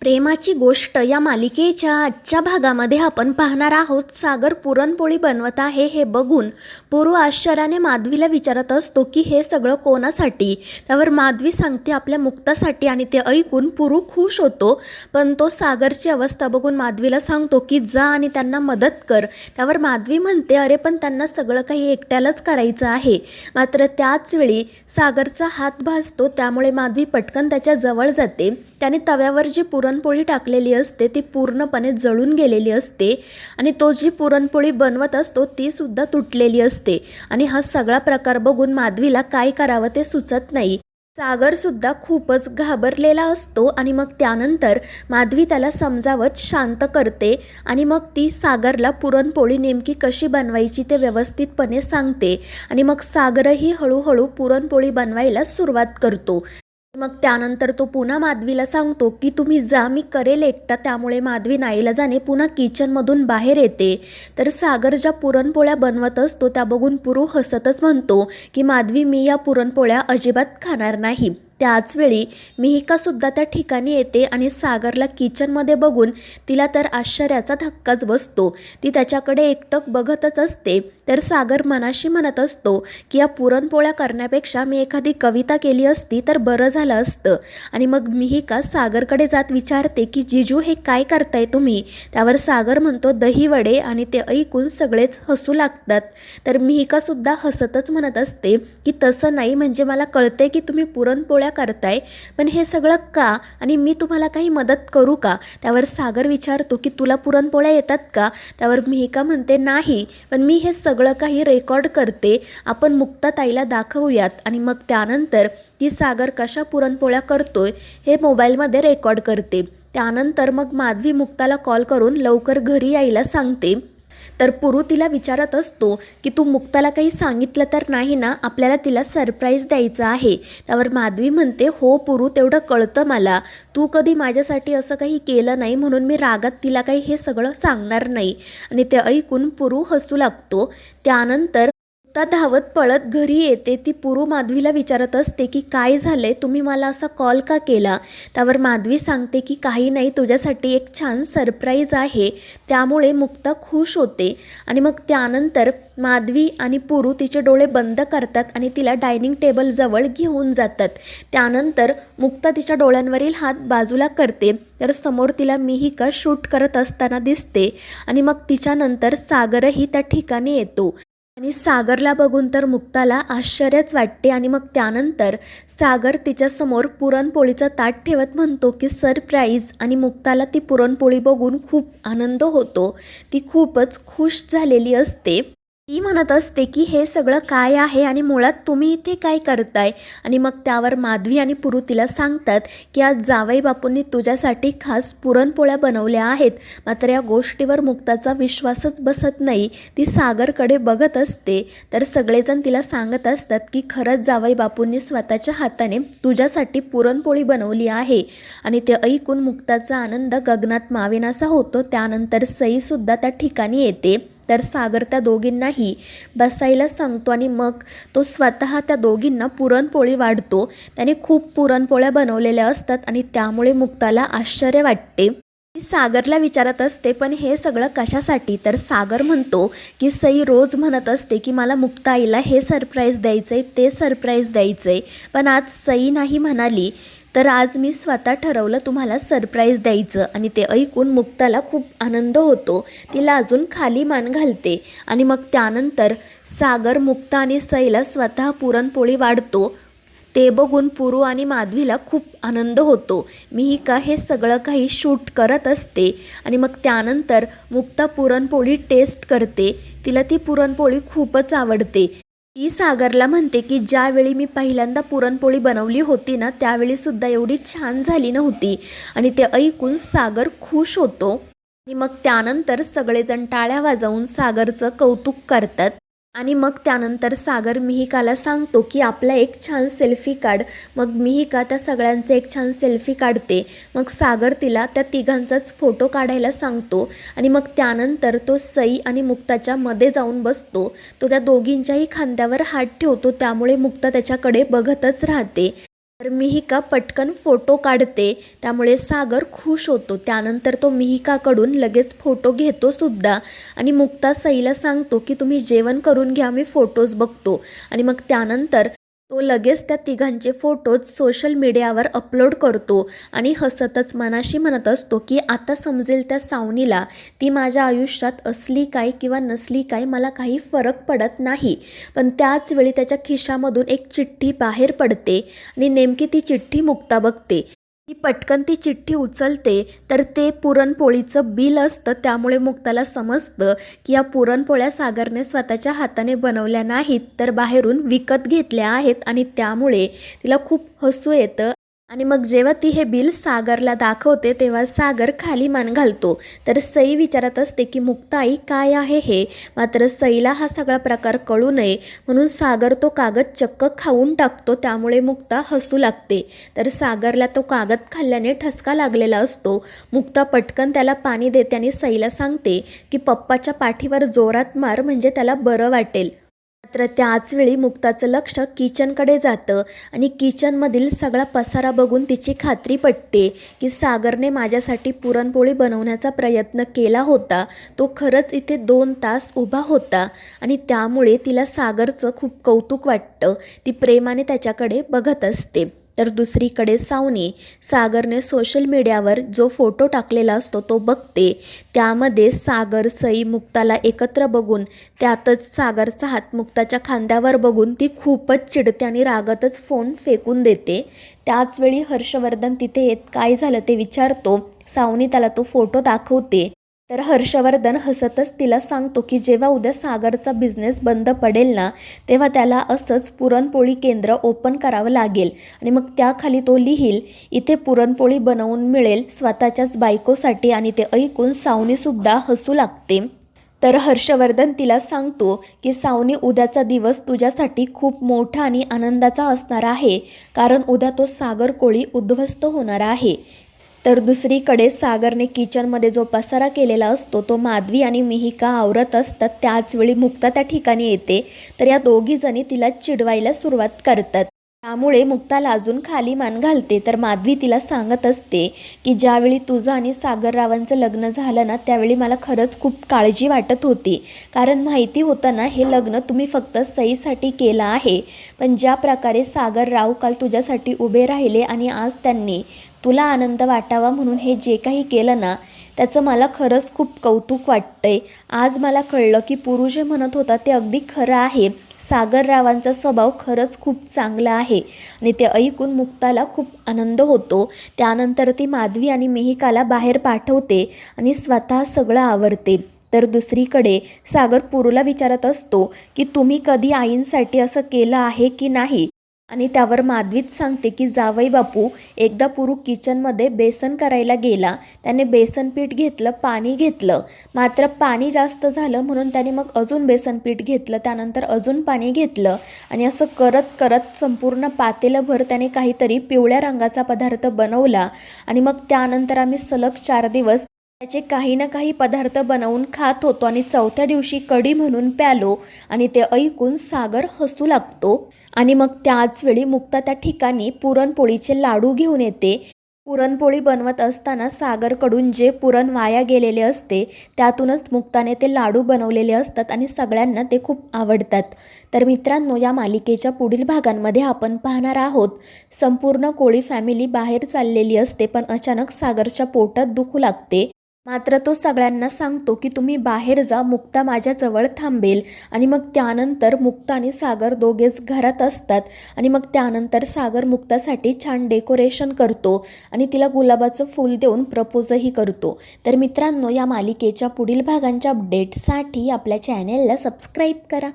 प्रेमाची गोष्ट या मालिकेच्या आजच्या भागामध्ये आपण पाहणार आहोत. सागर पुरणपोळी बनवत आहे हे बघून पूर्व आश्चर्याने माधवीला विचारत असतो की हे सगळं कोणासाठी? त्यावर माधवी सांगते आपल्या मुक्तासाठी आणि ते ऐकून पुरू खुश होतो. पण तो सागरची अवस्था बघून माधवीला सांगतो की जा आणि त्यांना मदत कर. त्यावर माधवी म्हणते अरे पण त्यांना सगळं काही एकट्यालाच करायचं आहे. मात्र त्याचवेळी सागरचा हात भासतो त्यामुळे माधवी पटकन त्याच्याजवळ जाते. त्याने तव्यावर जी पुरणपोळी टाकलेली असते ती पूर्णपणे जळून गेलेली असते आणि तो जी पुरणपोळी बनवत असतो तीसुद्धा तुटलेली असते. आणि हा सगळा प्रकार बघून माधवीला काय करावं ते सुचत नाही. सागरसुद्धा खूपच घाबरलेला असतो आणि मग त्यानंतर माधवी त्याला समजावत शांत करते आणि मग ती सागरला पुरणपोळी नेमकी कशी बनवायची ते व्यवस्थितपणे सांगते. आणि मग सागरही हळूहळू पुरणपोळी बनवायला सुरुवात करतो. मग त्यानंतर तो पुन्हा माधवीला सांगतो की तुम्ही जा मी करेल एकटा. त्यामुळे माधवी नाईला जाणे पुन्हा किचनमधून बाहेर येते. तर सागर ज्या पुरणपोळ्या बनवत असतो त्या बघून पुरू हसतच म्हणतो की माधवी मी या पुरणपोळ्या अजिबात खाणार नाही. त्याचवेळी मिहिकासुद्धा त्या ठिकाणी येते आणि सागरला किचनमध्ये बघून तिला तर आश्चर्याचा धक्काच बसतो. ती त्याच्याकडे एकटक बघतच असते. तर सागर मनाशी म्हणत असतो की या पुरणपोळ्या करण्यापेक्षा मी एखादी कविता केली असती तर बरं झालं असतं आणि मग मिहिका सागरकडे जात विचारते की जिजू हे काय करताय तुम्ही त्यावर सागर म्हणतो दही वडे आणि ते ऐकून सगळेच हसू लागतात. तर मिहिकासुद्धा हसतच म्हणत असते की तसं नाही म्हणजे मला कळते की तुम्ही पुरणपोळ्या करताय पण हे सगळं का? आणि मी तुम्हाला काही मदत करू का? त्यावर सागर विचारतो की तुला पुरणपोळ्या येतात का? त्यावर मिहिका म्हणते नाही पण मी हे सगळं काही रेकॉर्ड करते. आपण मुक्ताताईला दाखवूयात. आणि मग त्यानंतर ती सागर कशा पुरणपोळ्या करतोय हे मोबाईलमध्ये रेकॉर्ड करते. त्यानंतर मग माधवी मुक्ताला कॉल करून लवकर घरी यायला सांगते. तर पुरू तिला विचारत असतो की तू मुक्ताला काही सांगितलं तर नाही ना? आपल्याला तिला सरप्राईज द्यायचं आहे. त्यावर माधवी म्हणते हो पुरू तेवढं कळतं मला. तू कधी माझ्यासाठी असं काही केलं नाही म्हणून मी रागात तिला काही हे सगळं सांगणार नाही. आणि ते ऐकून पुरू हसू लागतो. त्यानंतर आता धावत पळत घरी येते ती पुरू माधवीला विचारत असते की काय झालंय? तुम्ही मला असा कॉल का केला? त्यावर माधवी सांगते की काही नाही तुझ्यासाठी एक छान सरप्राईज आहे. त्यामुळे मुक्ता खुश होते आणि मग त्यानंतर माधवी आणि पुरू तिचे डोळे बंद करतात आणि तिला डायनिंग टेबलजवळ घेऊन जातात. त्यानंतर मुक्ता तिच्या डोळ्यांवरील हात बाजूला करते तर समोर तिला मिहिका शूट करत असताना दिसते आणि मग तिच्यानंतर सागरही त्या ठिकाणी येतो. आणि सागरला बघून तर मुक्ताला आश्चर्यच वाटते आणि मग त्यानंतर सागर तिच्यासमोर पुरणपोळीचं ताट ठेवत म्हणतो की सरप्राईज. आणि मुक्ताला ती पुरणपोळी बघून खूप आनंद होतो. ती खूपच खुश झालेली असते. ती म्हणत असते की हे सगळं काय आहे आणि मुळात तुम्ही इथे काय करताय? आणि मग त्यावर माधवी आणि पुरू तिला सांगतात की आज जावई बापूंनी तुझ्यासाठी खास पुरणपोळ्या बनवल्या आहेत. मात्र या गोष्टीवर मुक्ताचा विश्वासच बसत नाही. ती सागरकडे बघत असते. तर सगळेजण तिला सांगत असतात की खरंच जावई बापूंनी स्वतःच्या हाताने तुझ्यासाठी पुरणपोळी बनवली आहे. आणि ते ऐकून मुक्ताचा आनंद गगनात मावेनासा होतो. त्यानंतर सईसुद्धा त्या ठिकाणी येते. तर सागर त्या दोघींनाही बसायला सांगतो आणि मग तो स्वतः त्या दोघींना पुरणपोळी वाढतो. त्याने खूप पुरणपोळ्या बनवलेल्या असतात आणि त्यामुळे मुक्ताला आश्चर्य वाटते. ती सागरला विचारत असते पण हे सगळं कशासाठी? तर सागर म्हणतो की सई रोज म्हणत असते की मला मुक्ताईला हे सरप्राईज द्यायचं आहे ते सरप्राईज द्यायचं आहे पण आज सई नाही म्हणाली. तर आज मी स्वतः ठरवलं तुम्हाला सरप्राईज द्यायचं आणि ते ऐकून मुक्ताला खूप आनंद होतो. तिला अजून खाली मान घालते आणि मग त्यानंतर सागर मुक्ता आणि सईला स्वतः पुरणपोळी वाढतो. ते बघून पुरू आणि माधवीला खूप आनंद होतो. मिहिका हे सगळं काही शूट करत असते आणि मग त्यानंतर मुक्ता पुरणपोळी टेस्ट करते. तिला ती पुरणपोळी खूपच आवडते. ती सागरला म्हणते की ज्यावेळी मी पहिल्यांदा पुरणपोळी बनवली होती ना त्यावेळी सुद्धा एवढी छान झाली नव्हती आणि ते ऐकून सागर खुश होतो. आणि मग त्यानंतर सगळेजण टाळ्या वाजवून सागरचं कौतुक करतात. आणि मग त्यानंतर सागर मिहिकाला सांगतो की आपला एक छान सेल्फी काढ. मग मिहिका त्या सगळ्यांचे एक छान सेल्फी काढते. मग सागर तिला त्या तिघांचाच फोटो काढायला सांगतो आणि मग त्यानंतर तो सई आणि मुक्ताच्या मध्ये जाऊन बसतो. तो त्या दोघींच्याही खांद्यावर हात ठेवतो. त्यामुळे मुक्ता त्याच्याकडे बघतच राहते. तर मिहिका पटकन फोटो काढते त्यामुळे सागर खुश होतो. त्यानंतर तो मिहिकाकडून लगेच फोटो घेतो सुद्धा आणि मुक्ता सईला सांगतो की तुम्ही जेवण करून घ्या मी फोटोज बघतो. आणि मग त्यानंतर तो लगेच त्या तिघांचे फोटोज सोशल मीडियावर अपलोड करतो आणि हसतच मनाशी म्हणत असतो की आता समजेल त्या सावनीला ती माझ्या आयुष्यात असली काय किंवा नसली काय मला काही फरक पडत नाही. पण त्याच वेळी त्याच्या खिशामधून एक चिठ्ठी बाहेर पडते आणि नेमकी ती चिठ्ठी मुक्ता बघते. ती पटकन ती चिठ्ठी उचलते तर ते पुरणपोळीचं बिल असतं त्यामुळे मुक्ताला समजतं की या पुरणपोळ्या सागरने स्वतःच्या हाताने बनवल्या नाहीत तर बाहेरून विकत घेतल्या आहेत आणि त्यामुळे तिला खूप हसू येतं. आणि मग जेव्हा ती हे बिल सागरला दाखवते तेव्हा सागर खाली मान घालतो. तर सई विचारत असते की मुक्ताई काय आहे हे? मात्र सईला हा सगळा प्रकार कळू नये. म्हणून सागर तो कागद चक्क खाऊन टाकतो त्यामुळे मुक्ता हसू लागते. तर सागरला तो कागद खाल्ल्याने ठसका लागलेला असतो. मुक्ता पटकन त्याला पाणी देते आणि सईला सांगते की पप्पाच्या पाठीवर जोरात मार म्हणजे त्याला बरं वाटेल. मात्र त्याच वेळी मुक्ताचं लक्ष किचनकडे जातं आणि किचनमधील सगळा पसारा बघून तिची खात्री पटते की सागरने माझ्यासाठी पुरणपोळी बनवण्याचा प्रयत्न केला होता. तो खरंच इथे दोन तास उभा होता आणि त्यामुळे तिला सागरचं खूप कौतुक वाटतं. ती प्रेमाने त्याच्याकडे बघत असते. तर दुसरीकडे सावनी सागरने सोशल मीडियावर जो फोटो टाकलेला असतो तो बघते. त्यामध्ये सागर सई मुक्ताला एकत्र बघून त्यातच सागरचा हात मुक्ताच्या खांद्यावर बघून ती खूपच चिडते आणि रागातच फोन फेकून देते. त्याचवेळी हर्षवर्धन तिथे येत काय झालं? ते विचारतो. सावनी त्याला तो फोटो दाखवते. तर हर्षवर्धन हसतच तिला सांगतो की जेव्हा उद्या सागरचा बिझनेस बंद पडेल ना तेव्हा त्याला असंच पुरणपोळी केंद्र ओपन करावं लागेल. आणि मग त्याखाली तो लिहील इथे पुरणपोळी बनवून मिळेल स्वतःच्याच बायकोसाठी आणि ते ऐकून सावनीसुद्धा हसू लागते. तर हर्षवर्धन तिला सांगतो की सावनी उद्याचा दिवस तुझ्यासाठी खूप मोठा आणि आनंदाचा असणार आहे. कारण उद्या तो सागर कोळी उद्ध्वस्त होणार आहे. तर दुसरीकडे सागरने किचनमध्ये जो पसारा केलेला असतो तो माधवी आणि मिहिका आवरत असतात. त्याचवेळी मुक्ता त्या ठिकाणी येते. तर या दोघीजणी तिला चिडवायला सुरुवात करतात. त्यामुळे मुक्ताला अजून खाली मान घालते. तर माधवी तिला सांगत असते की ज्यावेळी तुझं आणि सागररावांचं लग्न झालं ना त्यावेळी मला खरंच खूप काळजी वाटत होती. कारण माहिती होतं ना हे लग्न तुम्ही फक्त सईसाठी केलं आहे. पण ज्या प्रकारे सागरराव काल तुझ्यासाठी उभे राहिले आणि आज त्यांनी तुला आनंद वाटावा म्हणून हे जे काही केलं ना त्याचं मला खरंच खूप कौतुक वाटतंय. आज मला कळलं की पुरुष जे म्हणत होता ते अगदी खरं आहे. सागररावांचा स्वभाव खरंच खूप चांगला आहे आणि ते ऐकून मुक्ताला खूप आनंद होतो. त्यानंतर ती माधवी आणि मेहिकाला बाहेर पाठवते आणि स्वतः सगळं आवरते. तर दुसरीकडे सागर पुरूला विचारत असतो की तुम्ही कधी आईंसाठी असं केलं आहे की नाही? आणि त्यावर माधवीच सांगते की जावई बापू एकदा पुरू किचनमध्ये बेसन करायला गेला. त्याने बेसन पीठ घेतलं पाणी घेतलं. मात्र पाणी जास्त झालं म्हणून त्याने मग अजून बेसन पीठ घेतलं. त्यानंतर अजून पाणी घेतलं आणि असं करत करत संपूर्ण पातेलंभर त्याने काहीतरी पिवळ्या रंगाचा पदार्थ बनवला. आणि मग त्यानंतर आम्ही सलग चार दिवस त्याचे काही ना काही पदार्थ बनवून खात होतो आणि चौथ्या दिवशी कढी म्हणून प्यालो आणि ते ऐकून सागर हसू लागतो. आणि मग त्याच वेळी मुक्ता त्या ठिकाणी पुरणपोळीचे लाडू घेऊन येते. पुरणपोळी बनवत असताना सागरकडून जे पुरण वाया गेलेले असते त्यातूनच मुक्ताने ते लाडू बनवलेले असतात आणि सगळ्यांना ते खूप आवडतात. तर मित्रांनो या मालिकेच्या पुढील भागांमध्ये आपण पाहणार आहोत. संपूर्ण कोळी फॅमिली बाहेर चाललेली असते पण अचानक सागरच्या पोटात दुखू लागते. मात्र तो सगळ्यांना सांगतो की तुम्ही बाहेर जा मुक्ता माझ्याजवळ थांबेल. आणि मग त्यानंतर मुक्ता आणि सागर दोघेच घरात असतात. आणि मग त्यानंतर सागर मुक्तासाठी छान डेकोरेशन करतो आणि तिला गुलाबाचं फूल देऊन प्रपोजही करतो. तर मित्रांनो या मालिकेच्या पुढील भागांच्या अपडेटसाठी आपल्या चॅनेलला सबस्क्राईब करा.